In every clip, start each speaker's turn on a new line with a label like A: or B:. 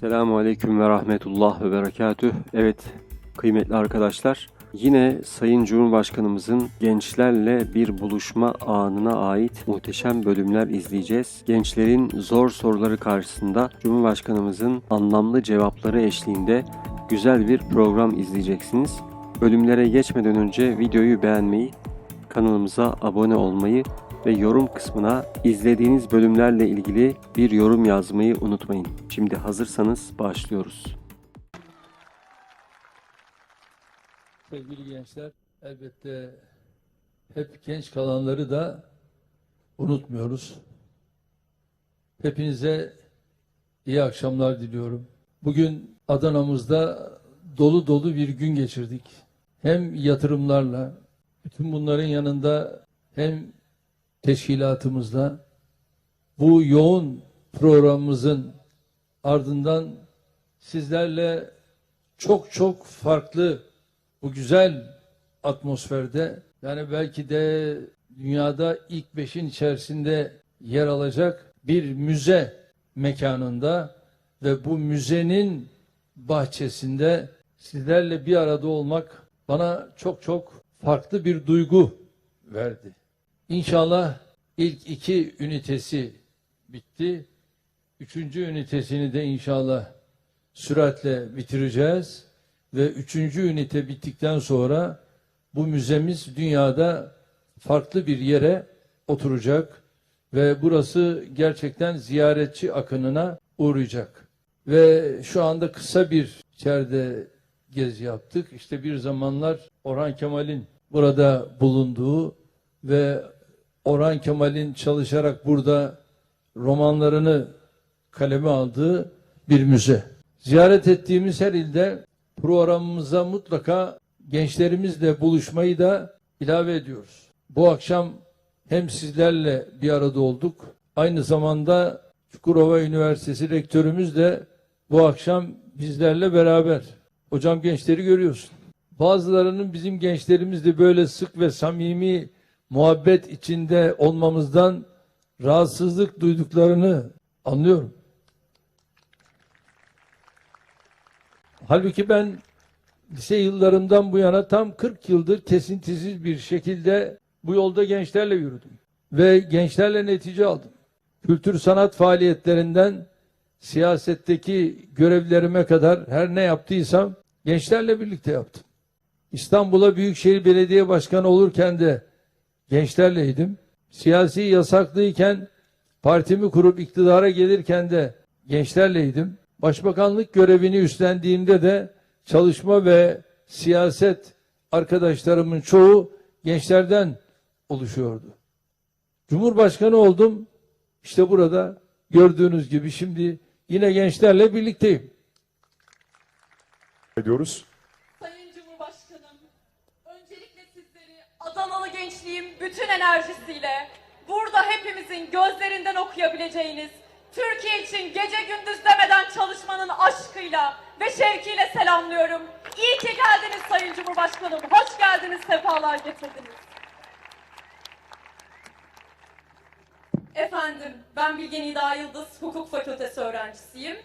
A: Selamun Aleyküm ve Rahmetullah ve Berekatüh. Evet kıymetli arkadaşlar yine Sayın Cumhurbaşkanımızın gençlerle bir buluşma anına ait muhteşem bölümler izleyeceğiz. Gençlerin zor soruları karşısında Cumhurbaşkanımızın anlamlı cevapları eşliğinde güzel bir program izleyeceksiniz. Bölümlere geçmeden önce videoyu beğenmeyi, kanalımıza abone olmayı ve yorum kısmına izlediğiniz bölümlerle ilgili bir yorum yazmayı unutmayın. Şimdi hazırsanız başlıyoruz.
B: Sevgili gençler, elbette hep genç kalanları da unutmuyoruz. Hepinize iyi akşamlar diliyorum. Bugün Adana'mızda dolu dolu bir gün geçirdik. Hem yatırımlarla, bütün bunların yanında hem teşkilatımızla bu yoğun programımızın ardından sizlerle çok çok farklı bu güzel atmosferde yani belki de dünyada ilk beşin içerisinde yer alacak bir müze mekanında ve bu müzenin bahçesinde sizlerle bir arada olmak bana çok çok farklı bir duygu verdi. İnşallah ilk iki ünitesi bitti. Üçüncü ünitesini de inşallah süratle bitireceğiz ve üçüncü ünite bittikten sonra bu müzemiz dünyada farklı bir yere oturacak ve burası gerçekten ziyaretçi akınına uğrayacak. Ve şu anda kısa bir içeride gezi yaptık. İşte bir zamanlar Orhan Kemal'in burada bulunduğu ve Orhan Kemal'in çalışarak burada romanlarını kaleme aldığı bir müze. Ziyaret ettiğimiz her ilde programımıza mutlaka gençlerimizle buluşmayı da ilave ediyoruz. Bu akşam hem sizlerle bir arada olduk. Aynı zamanda Çukurova Üniversitesi rektörümüz de bu akşam bizlerle beraber. Hocam gençleri görüyorsun. Bazılarının bizim gençlerimizle böyle sık ve samimi muhabbet içinde olmamızdan rahatsızlık duyduklarını anlıyorum. Halbuki ben lise yıllarımdan bu yana tam 40 yıldır kesintisiz bir şekilde bu yolda gençlerle yürüdüm. Ve gençlerle netice aldım. Kültür sanat faaliyetlerinden siyasetteki görevlerime kadar her ne yaptıysam gençlerle birlikte yaptım. İstanbul'a Büyükşehir Belediye Başkanı olurken de gençlerleydim. Siyasi yasaklıyken partimi kurup iktidara gelirken de gençlerleydim. Başbakanlık görevini üstlendiğimde de çalışma ve siyaset arkadaşlarımın çoğu gençlerden oluşuyordu. Cumhurbaşkanı oldum. İşte burada gördüğünüz gibi şimdi yine gençlerle birlikteyim.
C: ediyoruz.
D: Sayın Cumhurbaşkanım, öncelikle sizleri Adanalı gençliğin bütün enerjisiyle burada hepimizin gözlerinden okuyabileceğiniz Türkiye için gece gündüz demeden çalışmanın aşkıyla ve şevkiyle selamlıyorum. İyi ki geldiniz Sayın Cumhurbaşkanım. Hoş geldiniz, sefalar getirdiniz. Efendim, ben Bilgen İda Yıldız, Hukuk Fakültesi öğrencisiyim.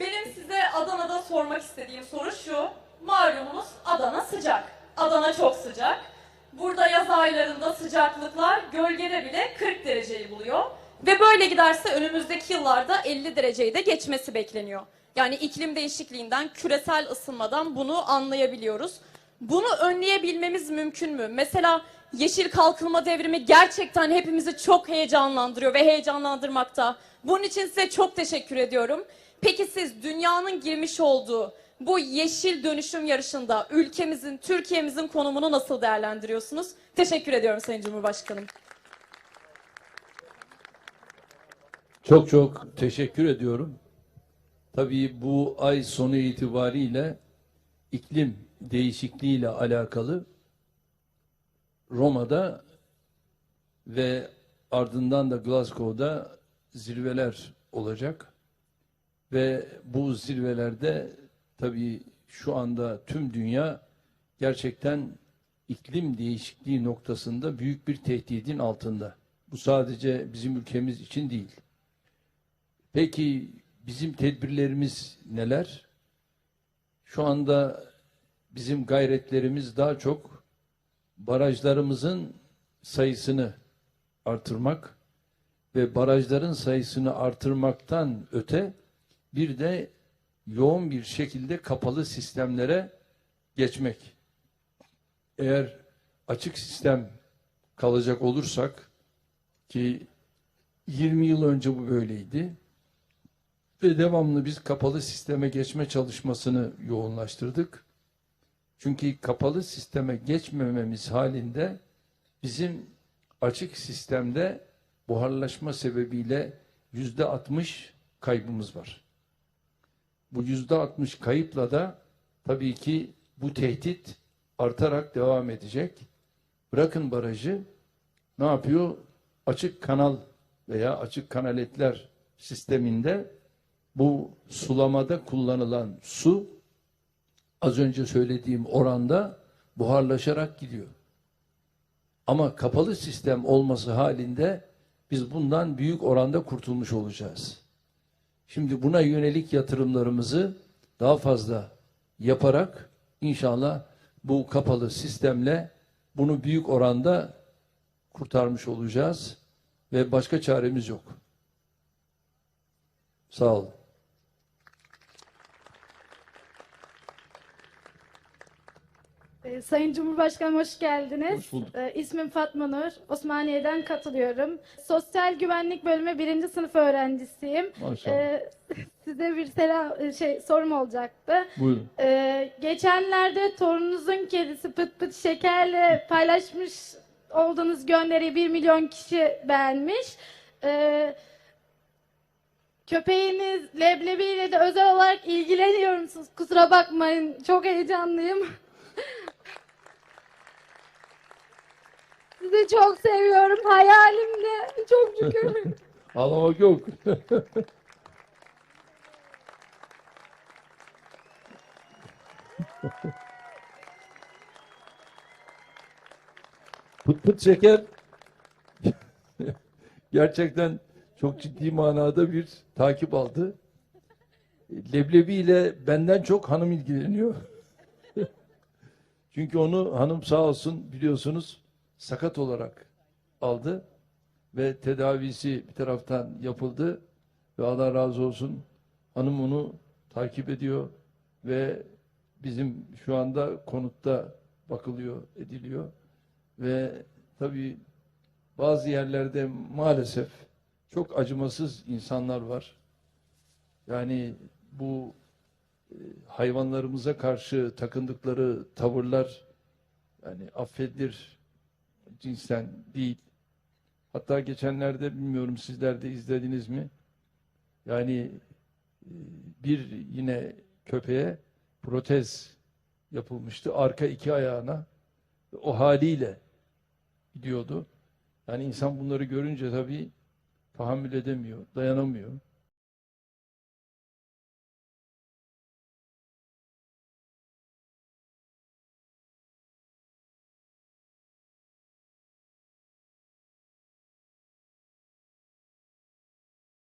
D: Benim size Adana'da sormak istediğim soru şu. Malumunuz Adana sıcak. Adana çok sıcak. Burada yaz aylarında sıcaklıklar gölgede bile 40 dereceyi buluyor. Ve böyle giderse önümüzdeki yıllarda 50 dereceyi de geçmesi bekleniyor. Yani iklim değişikliğinden, küresel ısınmadan bunu anlayabiliyoruz. Bunu önleyebilmemiz mümkün mü? Mesela yeşil kalkınma devrimi gerçekten hepimizi çok heyecanlandırıyor ve heyecanlandırmakta. Bunun için size çok teşekkür ediyorum. Peki siz dünyanın girmiş olduğu bu yeşil dönüşüm yarışında ülkemizin, Türkiye'mizin konumunu nasıl değerlendiriyorsunuz? Teşekkür ediyorum Sayın Cumhurbaşkanım.
B: Çok çok teşekkür ediyorum. Tabii bu ay sonu itibariyle iklim değişikliğiyle alakalı Roma'da ve ardından da Glasgow'da zirveler olacak. Ve bu zirvelerde tabii şu anda tüm dünya gerçekten iklim değişikliği noktasında büyük bir tehdidin altında. Bu sadece bizim ülkemiz için değil. Peki bizim tedbirlerimiz neler? Şu anda bizim gayretlerimiz daha çok barajlarımızın sayısını artırmak ve barajların sayısını artırmaktan öte bir de yoğun bir şekilde kapalı sistemlere geçmek. Eğer açık sistem kalacak olursak ki 20 yıl önce bu böyleydi ve devamlı biz kapalı sisteme geçme çalışmasını yoğunlaştırdık. Çünkü kapalı sisteme geçmememiz halinde bizim açık sistemde buharlaşma sebebiyle yüzde 60 kaybımız var. Bu yüzde 60 kayıpla da tabii ki bu tehdit artarak devam edecek. Bırakın barajı ne yapıyor? Açık kanal veya açık kanaletler sisteminde bu sulamada kullanılan su az önce söylediğim oranda buharlaşarak gidiyor. Ama kapalı sistem olması halinde biz bundan büyük oranda kurtulmuş olacağız. Şimdi buna yönelik yatırımlarımızı daha fazla yaparak inşallah bu kapalı sistemle bunu büyük oranda kurtarmış olacağız ve başka çaremiz yok. Sağ olun.
C: Ee, Sayın Cumhurbaşkanım hoş geldiniz.
B: Hoş bulduk.
C: Ee, ismim Fatma Nur. Osmaniye'den katılıyorum. Sosyal Güvenlik Bölümü birinci sınıf öğrencisiyim.
B: Maşallah.
C: Ee, size bir selam, şey sorum olacaktı.
B: Buyurun.
C: Ee, geçenlerde torununuzun kedisi Pıt Pıt Şeker'le paylaşmış olduğunuz gönderiyi 1 milyon kişi beğenmiş. Ee, köpeğiniz Leblebi ile de özel olarak ilgileniyorum. Siz Kusura bakmayın. Çok heyecanlıyım. Sizi çok seviyorum. Hayalimde. Çok şükür.
B: Ağlamak yok. pıt pıt şeker gerçekten çok ciddi manada bir takip aldı. Leblebi ile benden çok hanım ilgileniyor. Çünkü onu hanım sağ olsun biliyorsunuz sakat olarak aldı ve tedavisi bir taraftan yapıldı ve Allah razı olsun hanım onu takip ediyor ve bizim şu anda konutta bakılıyor, ediliyor ve tabii bazı yerlerde maalesef çok acımasız insanlar var. Yani bu hayvanlarımıza karşı takındıkları tavırlar yani affedilir cinsten değil. Hatta geçenlerde bilmiyorum sizler de izlediniz mi? Yani e, bir yine köpeğe protez yapılmıştı. Arka iki ayağına o haliyle gidiyordu. Yani insan bunları görünce tabii tahammül edemiyor, dayanamıyor.